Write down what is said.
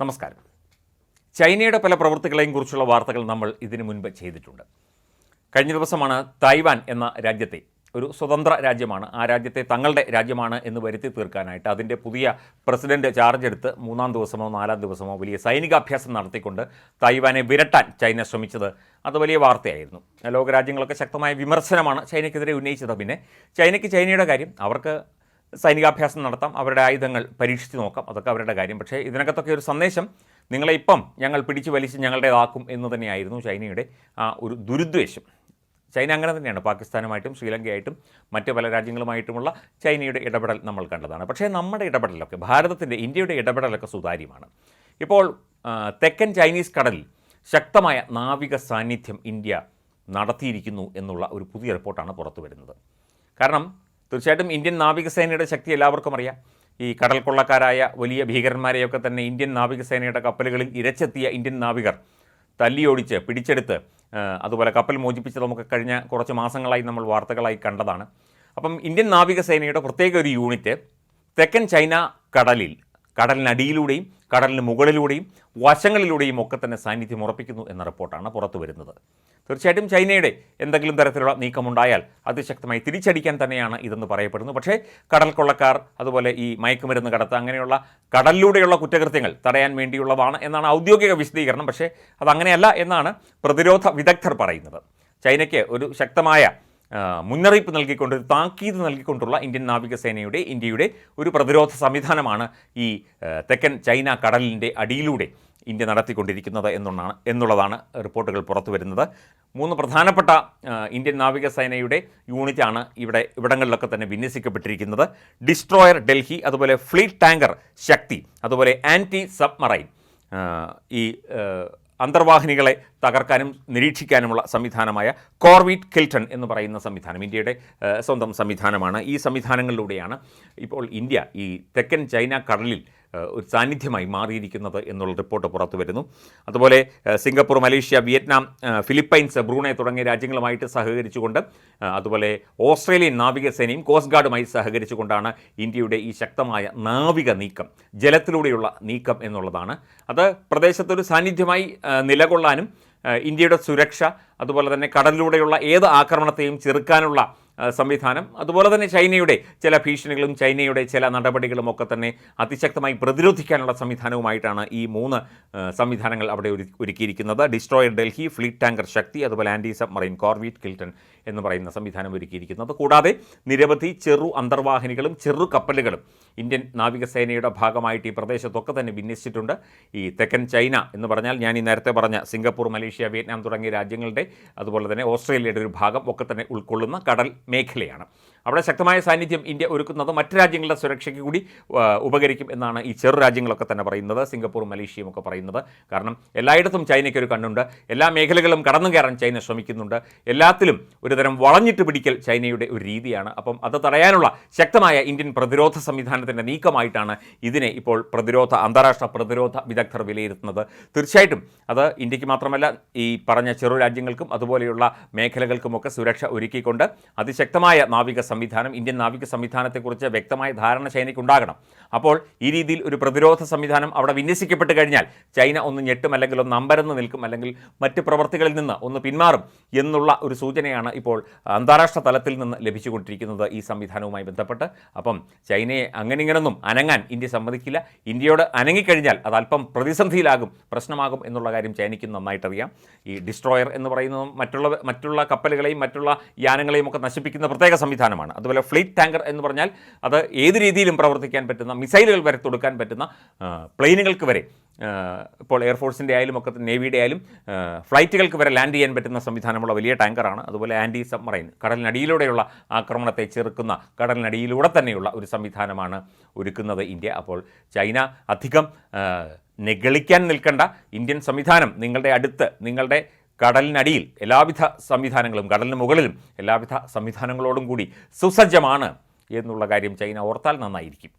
നമസ്കാരം. ചൈനയുടെ പല പ്രവൃത്തികളെയും കുറിച്ചുള്ള വാർത്തകൾ നമ്മൾ ഇതിനു മുൻപ് ചെയ്തിട്ടുണ്ട്. കഴിഞ്ഞ ദിവസമാണ് തായ്വാൻ എന്ന രാജ്യത്തെ ഒരു സ്വതന്ത്ര രാജ്യമാണ്. ആ രാജ്യത്തെ തങ്ങളുടെ രാജ്യമാണ് എന്ന് വരുത്തി തീർക്കാനായിട്ട് അതിന്റെ പുതിയ പ്രസിഡന്റ് ചാർജ് എടുത്ത് മൂന്നാം ദിവസമോ നാലാം ദിവസമോ വലിയ സൈനികാഭ്യാസം നടത്തിക്കൊണ്ട് തായ്വാനെ വിരട്ടാൻ ചൈന ശ്രമിച്ചത് അത് വലിയ വാർത്തയായിരുന്നു. ലോകരാജ്യങ്ങളൊക്കെ ശക്തമായ വിമർശനമാണ് ചൈനയ്ക്കെതിരെ ഉന്നയിച്ചത്. പിന്നെ ചൈനയ്ക്ക് ചൈനയുടെ കാര്യം അവർക്ക് സൈനികാഭ്യാസം നടത്താം അവരുടെ ആയുധങ്ങൾ പരീക്ഷിച്ച് നോക്കാം അതൊക്കെ അവരുടെ കാര്യം. പക്ഷേ ഇതിനകത്തൊക്കെ ഒരു സന്ദേശം നിങ്ങളെ ഇപ്പം ഞങ്ങൾ പിടിച്ചു വലിച്ച് ഞങ്ങളുടേതാക്കും എന്ന് തന്നെയായിരുന്നു ചൈനയുടെ ആ ഒരു ദുരുദ്വേഷം ചൈന അങ്ങനെ തന്നെയാണ് പാകിസ്ഥാനുമായിട്ടും ശ്രീലങ്കയായിട്ടും മറ്റ് പല രാജ്യങ്ങളുമായിട്ടുമുള്ള ചൈനയുടെ ഇടപെടൽ നമ്മൾ കണ്ടതാണ്. പക്ഷേ നമ്മുടെ ഇടപെടലൊക്കെ ഭാരതത്തിന്റെ ഇന്ത്യയുടെ ഇടപെടലൊക്കെ സുതാര്യമാണ്. ഇപ്പോൾ തെക്കൻ ചൈനീസ് കടലിൽ ശക്തമായ നാവിക സാന്നിധ്യം ഇന്ത്യ നടത്തിയിരിക്കുന്നു എന്നുള്ള ഒരു പുതിയ റിപ്പോർട്ടാണ് പുറത്തു വരുന്നത് കാരണം തീർച്ചയായിട്ടും ഇന്ത്യൻ നാവികസേനയുടെ ശക്തി എല്ലാവർക്കും അറിയാം. ഈ കടൽ കൊള്ളക്കാരായ വലിയ ഭീകരന്മാരെയൊക്കെ തന്നെ ഇന്ത്യൻ നാവികസേനയുടെ കപ്പലുകളിൽ ഇരച്ചെത്തിയ ഇന്ത്യൻ നാവികർ തല്ലിയോടിച്ച് പിടിച്ചെടുത്ത് അതുപോലെ കപ്പൽ മോചിപ്പിച്ച് നമുക്ക് കഴിഞ്ഞ കുറച്ച് മാസങ്ങളായി നമ്മൾ വാർത്തകളായി കണ്ടതാണ്. അപ്പം ഇന്ത്യൻ നാവികസേനയുടെ പ്രത്യേക ഒരു യൂണിറ്റ് തെക്കൻ ചൈന കടലിൽ കടലിനടിയിലൂടെയും കടലിന് മുകളിലൂടെയും വശങ്ങളിലൂടെയും ഒക്കെ തന്നെ സാന്നിധ്യം ഉറപ്പിക്കുന്നു എന്ന റിപ്പോർട്ടാണ് പുറത്തു വരുന്നത് തീർച്ചയായിട്ടും ചൈനയുടെ എന്തെങ്കിലും തരത്തിലുള്ള നീക്കമുണ്ടായാൽ അതിശക്തമായി തിരിച്ചടിക്കാൻ തന്നെയാണ് ഇതെന്ന് പറയപ്പെടുന്നു. പക്ഷേ കടൽ കൊള്ളക്കാർ അതുപോലെ ഈ മയക്കുമരുന്ന് കടത്ത് അങ്ങനെയുള്ള കടലിലൂടെയുള്ള കുറ്റകൃത്യങ്ങൾ തടയാൻ വേണ്ടിയുള്ളതാണ് എന്നാണ് ഔദ്യോഗിക വിശദീകരണം. പക്ഷേ അതങ്ങനെയല്ല എന്നാണ് പ്രതിരോധ വിദഗ്ധർ പറയുന്നത്. ചൈനയ്ക്ക് ഒരു ശക്തമായ മുന്നറിയിപ്പ് നൽകിക്കൊണ്ട് ഒരു താക്കീത് നൽകിക്കൊണ്ടുള്ള ഇന്ത്യൻ നാവികസേനയുടെ ഇന്ത്യയുടെ ഒരു പ്രതിരോധ സംവിധാനമാണ് ഈ തെക്കൻ ചൈന കടലിന്റെ അടിയിലൂടെ ഇന്ത്യ നടത്തിക്കൊണ്ടിരിക്കുന്നത് എന്നുള്ളതാണ് എന്നുള്ളതാണ് റിപ്പോർട്ടുകൾ പുറത്തു വരുന്നത്. മൂന്ന് പ്രധാനപ്പെട്ട ഇന്ത്യൻ നാവികസേനയുടെ യൂണിറ്റാണ് ഇവിടെ ഇവിടങ്ങളിലൊക്കെ തന്നെ വിന്യസിക്കപ്പെട്ടിരിക്കുന്നത്. ഡിസ്ട്രോയർ ഡൽഹി അതുപോലെ ഫ്ലീറ്റ് ടാങ്കർ ശക്തി അതുപോലെ ആന്റി സബ്മറൈൻ ഈ അന്തർവാഹിനികളെ തകർക്കാനും നിരീക്ഷിക്കാനുമുള്ള സംവിധാനമായ കോർവിറ്റ് കിൽട്ടൺ എന്ന് പറയുന്ന സംവിധാനം ഇന്ത്യയുടെ സ്വന്തം സംവിധാനമാണ്. ഈ സംവിധാനങ്ങളിലൂടെയാണ് ഇപ്പോൾ ഇന്ത്യ ഈ തെക്കൻ ചൈന കടലിൽ ഒരു സാന്നിധ്യമായി മാറിയിരിക്കുന്നത് എന്നുള്ള റിപ്പോർട്ട് പുറത്തു വരുന്നു. അതുപോലെ Singapore Malaysia Vietnam Philippines Brunei തുടങ്ങിയ രാജ്യങ്ങളുമായിട്ട് സഹകരിച്ചുകൊണ്ട് അതുപോലെ ഓസ്ട്രേലിയൻ നാവികസേനയും കോസ്റ്റ് ഗാർഡുമായി സഹകരിച്ചുകൊണ്ടാണ് ഇന്ത്യയുടെ ഈ ശക്തമായ നാവിക നീക്കം ജലത്തിലൂടെയുള്ള നീക്കം എന്നുള്ളതാണ്. അത് പ്രദേശത്തൊരു സാന്നിധ്യമായി നിലകൊള്ളാനും ഇന്ത്യയുടെ സുരക്ഷ അതുപോലെ തന്നെ കടലിലൂടെയുള്ള ഏത് ആക്രമണത്തെയും ചെറുക്കാനുള്ള സംവിധാനം. അതുപോലെ തന്നെ ചൈനയുടെ ചില ഭീഷണികളും ചൈനയുടെ ചില നടപടികളും ഒക്കെ തന്നെ അതിശക്തമായി പ്രതിരോധിക്കാനുള്ള സംവിധാനവുമായിട്ടാണ് ഈ മൂന്ന് സംവിധാനങ്ങൾ അവിടെ ഒരുക്കിയിരിക്കുന്നത്. Destroyer Delhi fleet tanker Shakti അതുപോലെ ആന്റി സബ്മറൈൻ കോർവീറ്റ് കിൽട്ടൺ എന്ന് പറയുന്ന സംവിധാനം ഒരുക്കിയിരിക്കുന്നത്. കൂടാതെ നിരവധി ചെറു അന്തർവാഹിനികളും ചെറു കപ്പലുകളും ഇന്ത്യൻ നാവികസേനയുടെ ഭാഗമായിട്ട് ഈ പ്രദേശത്തൊക്കെ തന്നെ വിന്യസിച്ചിട്ടുണ്ട്. ഈ തെക്കൻ ചൈന എന്ന് പറഞ്ഞാൽ ഞാൻ ഈ നേരത്തെ പറഞ്ഞ സിംഗപ്പൂർ മലേഷ്യ വിയറ്റ്നാം തുടങ്ങിയ രാജ്യങ്ങളുടെ അതുപോലെ തന്നെ ഓസ്ട്രേലിയയുടെ ഒരു ഭാഗം ഒക്കെ തന്നെ ഉൾക്കൊള്ളുന്ന കടൽ മേഖലയാണ്. അവിടെ ശക്തമായ സാന്നിധ്യം ഇന്ത്യ ഒരുക്കുന്നത് മറ്റ് രാജ്യങ്ങളുടെ സുരക്ഷയ്ക്ക് കൂടി ഉപകരിക്കും എന്നാണ് ഈ ചെറു രാജ്യങ്ങളൊക്കെ തന്നെ പറയുന്നത്. സിംഗപ്പൂർ മലേഷ്യയും ഒക്കെ പറയുന്നത്. കാരണം എല്ലായിടത്തും ചൈനയ്ക്ക് ഒരു കണ്ണുണ്ട്. എല്ലാ മേഖലകളും കടന്നു കയറാൻ ചൈന ശ്രമിക്കുന്നുണ്ട്. എല്ലാത്തിലും ഒരുതരം വളഞ്ഞിട്ട് പിടിക്കൽ ചൈനയുടെ ഒരു രീതിയാണ്. അപ്പം അത് തടയാനുള്ള ശക്തമായ ഇന്ത്യൻ പ്രതിരോധ സംവിധാനത്തിന്റെ നീക്കമായിട്ടാണ് ഇതിനെ ഇപ്പോൾ പ്രതിരോധ അന്താരാഷ്ട്ര പ്രതിരോധ വിദഗ്ധർ വിലയിരുത്തുന്നത്. തീർച്ചയായിട്ടും അത് ഇന്ത്യയ്ക്ക് മാത്രമല്ല ഈ പറഞ്ഞ ചെറു രാജ്യങ്ങൾക്കും അതുപോലെയുള്ള മേഖലകൾക്കുമൊക്കെ സുരക്ഷ ഒരുക്കിക്കൊണ്ട് അതിശക്തമായ നാവിക സംവിധാനം ഇന്ത്യൻ നാവിക സംവിധാനത്തെക്കുറിച്ച് വ്യക്തമായ ധാരണ ചൈനയ്ക്ക് ഉണ്ടാകണം അപ്പോൾ ഈ രീതിയിൽ ഒരു പ്രതിരോധ സംവിധാനം അവിടെ വിന്യസിക്കപ്പെട്ട് കഴിഞ്ഞാൽ ചൈന ഒന്ന് ഞെട്ടും അല്ലെങ്കിൽ ഒന്ന് അമ്പരന്ന് നിൽക്കും അല്ലെങ്കിൽ മറ്റ് പ്രവർത്തികളിൽ നിന്ന് ഒന്ന് പിന്മാറും എന്നുള്ള ഒരു സൂചനയാണ് ഇപ്പോൾ അന്താരാഷ്ട്ര തലത്തിൽ നിന്ന് ലഭിച്ചുകൊണ്ടിരിക്കുന്നത് ഈ സംവിധാനവുമായി ബന്ധപ്പെട്ട്. അപ്പം ചൈനയെ അങ്ങനെ ഇങ്ങനൊന്നും അനങ്ങാൻ ഇന്ത്യ സമ്മതിക്കില്ല. ഇന്ത്യയോട് അനങ്ങിക്കഴിഞ്ഞാൽ അത് അല്പം പ്രതിസന്ധിയിലാകും പ്രശ്നമാകും എന്നുള്ള കാര്യം ചൈനയ്ക്ക് നന്നായിട്ടറിയാം. ഈ ഡിസ്ട്രോയർ എന്ന് പറയുന്നതും മറ്റുള്ള മറ്റുള്ള കപ്പലുകളെയും മറ്റുള്ള യാനങ്ങളെയും ഒക്കെ നശിപ്പിക്കുന്ന പ്രത്യേക സംവിധാനമാണ്. അതുപോലെ ഫ്ലീറ്റ് ടാങ്കർ എന്ന് പറഞ്ഞാൽ അത് ഏത് രീതിയിലും പ്രവർത്തിക്കാൻ പറ്റുന്ന മിസൈലുകൾ വരെ തൊടുക്കാൻ പറ്റുന്ന പ്ലെയിനുകൾക്ക് വരെ ഇപ്പോൾ എയർഫോഴ്സിന്റെ ആയാലും ഒക്കെ നേവിയുടെ ആയാലും ഫ്ലൈറ്റുകൾക്ക് വരെ ലാൻഡ് ചെയ്യാൻ പറ്റുന്ന സംവിധാനമുള്ള വലിയ ടാങ്കറാണ്. അതുപോലെ ആന്റി സബ്മറൈൻ കടലിനടിയിലൂടെയുള്ള ആക്രമണത്തെ ചെറുക്കുന്ന കടലിനടിയിലൂടെ തന്നെയുള്ള ഒരു സംവിധാനമാണ് ഒരുക്കുന്നത് ഇന്ത്യ. അപ്പോൾ ചൈന അധികം നെഗളിക്കാൻ നിൽക്കേണ്ട ഇന്ത്യൻ സംവിധാനം നിങ്ങളുടെ അടുത്ത് നിങ്ങളുടെ കടലിനടിയിൽ എല്ലാവിധ സംവിധാനങ്ങളും കടലിന് മുകളിലും എല്ലാവിധ സംവിധാനങ്ങളോടും കൂടി സുസജ്ജമാണ് എന്നുള്ള കാര്യം ചൈന ഓർത്താൽ നന്നായിരിക്കും.